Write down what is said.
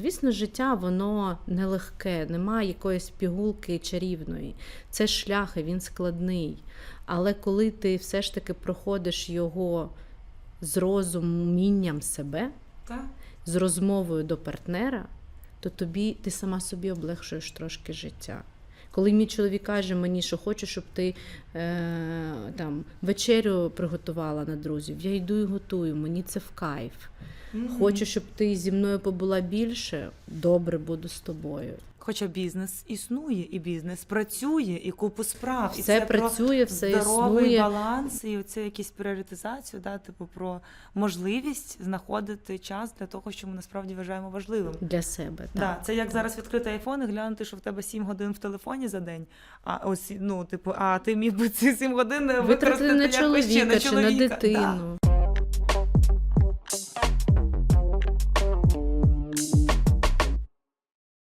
Звісно, життя воно нелегке, немає якоїсь пігулки чарівної. Це шлях, і він складний. Але коли ти все ж таки проходиш його з розумінням себе, Так. з розмовою до партнера, то тобі ти сама собі облегшуєш трошки життя. Коли мій чоловік каже мені, що хоче, щоб ти е, там вечерю приготувала на друзів, я йду і готую, мені це в кайф. Мгм. Хочу, щоб ти зі мною побула більше, добре буду з тобою. Хоча бізнес існує, і бізнес працює, і купу справ. і Все це про все здоровий існує. баланс, і оце якісь пріоритизацію, да, типу про можливість знаходити час для того, що ми насправді вважаємо важливим. Для себе. Так. Да, це як зараз відкрити айфон і глянути, що в тебе 7 годин в телефоні за день. А ось ну, типу, а ти міг би ці 7 годин Витратити використати на якось ще чоловіка чи на чоловіка. Да. дитину.